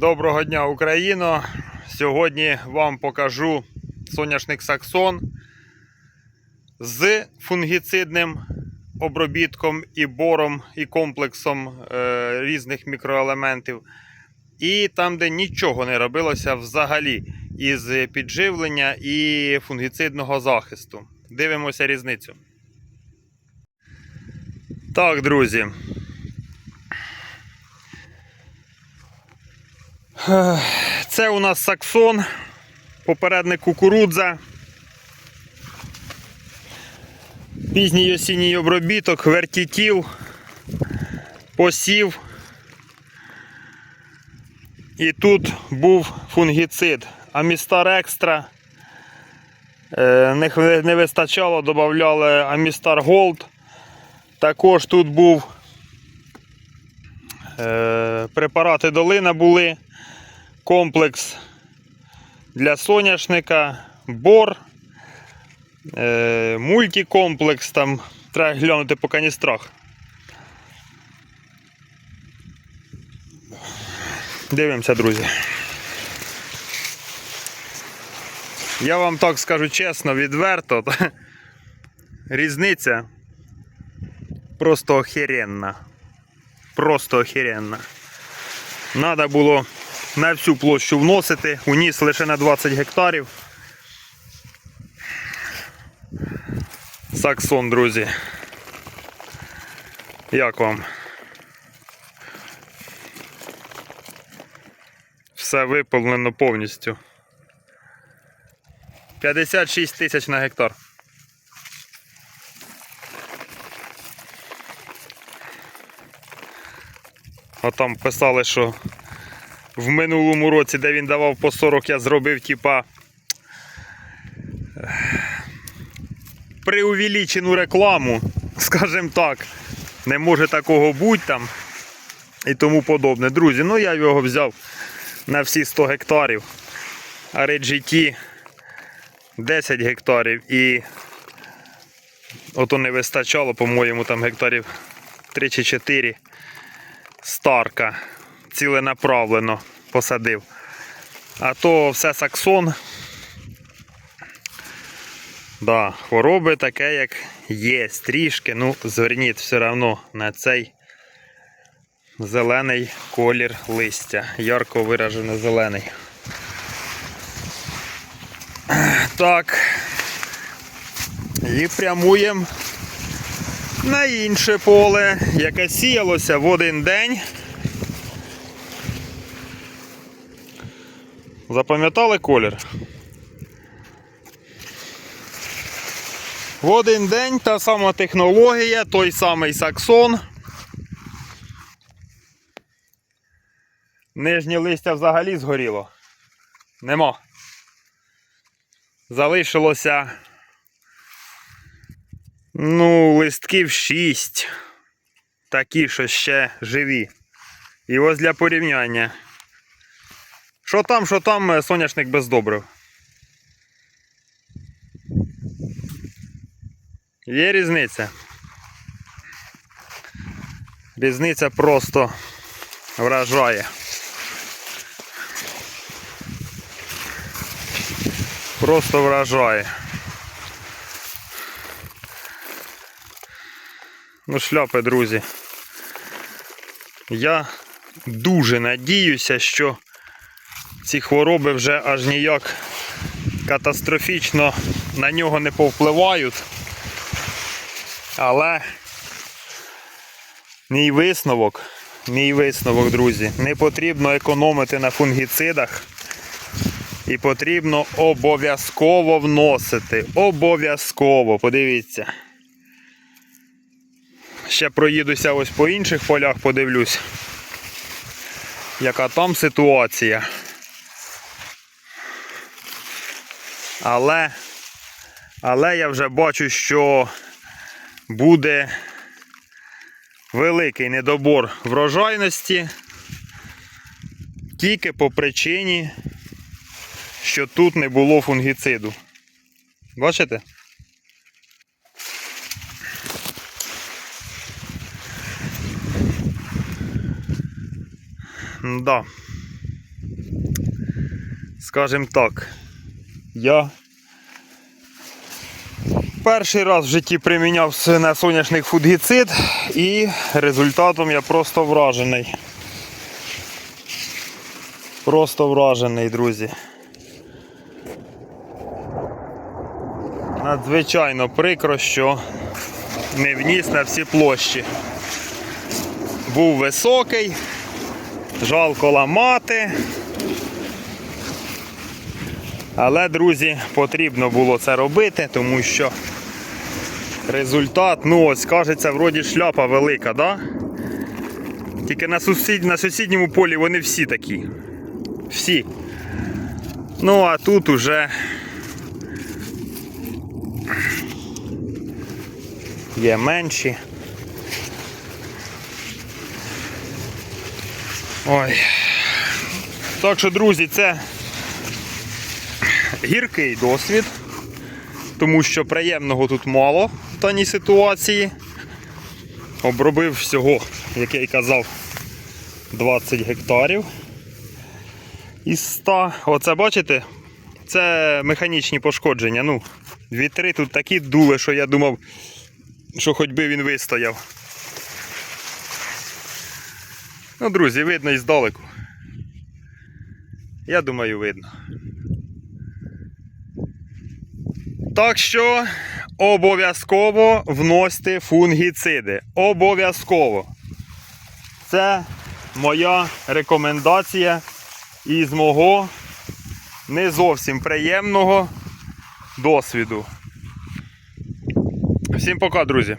Доброго дня, Україно! Сьогодні вам покажу соняшник Саксон з фунгіцидним обробітком і бором, і комплексом е, різних мікроелементів. І там, де нічого не робилося взагалі із підживлення і фунгіцидного захисту. Дивимося різницю. Так, друзі. Це у нас саксон, попередник кукурудза. Пізній осінній обробіток, вертітів, посів. І тут був фунгіцид. Амістар екстра. Е, Не, вистачало, додавали Амістар Голд. Також тут був е, препарати долина були комплекс для соняшника, бор, е, мультикомплекс, там треба глянути по каністрах. Дивимося, друзі. Я вам так скажу чесно, відверто. Різниця просто охеренна. Просто охеренна. Надо було на всю площу вносити, уніс лише на 20 гектарів. Саксон, друзі. Як вам? Все виповнено повністю. 56 тисяч на гектар. А там писали, що в минулому році, де він давав по 40, я зробив типа преувеличену рекламу, скажімо так. Не може такого бути там і тому подобне. Друзі, ну я його взяв на всі 100 гектарів. А RGT 10 гектарів і ото не вистачало, по-моєму, там гектарів 3 чи 4 старка ціленаправлено посадив. А то все саксон. Да, хвороби таке, як є, трішки. Ну, зверніть все одно на цей зелений колір листя. Ярко виражений зелений. Так. І прямуємо на інше поле, яке сіялося в один день. Запам'ятали колір? В один день та сама технологія, той самий саксон. Нижнє листя взагалі згоріло. Нема. Залишилося. Ну, листків 6. Такі, що ще живі. І ось для порівняння. Що там, що там, е, соняшник без добрив. Є різниця. Різниця просто вражає. Просто вражає. Ну, шляпи, друзі. Я дуже надіюся, що ці хвороби вже аж ніяк катастрофічно на нього не повпливають. Але мій висновок, мій висновок, друзі, не потрібно економити на фунгіцидах. І потрібно обов'язково вносити. Обов'язково, подивіться. Ще проїдуся ось по інших полях, подивлюсь, яка там ситуація. Але, але я вже бачу, що буде великий недобор врожайності тільки по причині, що тут не було фунгіциду. Бачите? Да. скажімо так, я перший раз в житті приміняв на соняшник фунгіцид і результатом я просто вражений. Просто вражений, друзі. Надзвичайно прикро, що не вніс на всі площі. Був високий, жалко ламати. Але, друзі, потрібно було це робити, тому що результат, ну ось, кажеться, вроді шляпа велика, да? Тільки на, сусід, на сусідньому полі вони всі такі. Всі. Ну, а тут уже є менші. Ой. Так що, друзі, це гіркий досвід, тому що приємного тут мало в даній ситуації. Обробив всього, як я й казав, 20 гектарів із 100. Оце бачите? Це механічні пошкодження. Ну, вітри тут такі дули, що я думав, що хоч би він вистояв. Ну, друзі, видно і здалеку. Я думаю, видно. Так що обов'язково вносьте фунгіциди. Обов'язково. Це моя рекомендація із мого не зовсім приємного досвіду. Всім пока, друзі!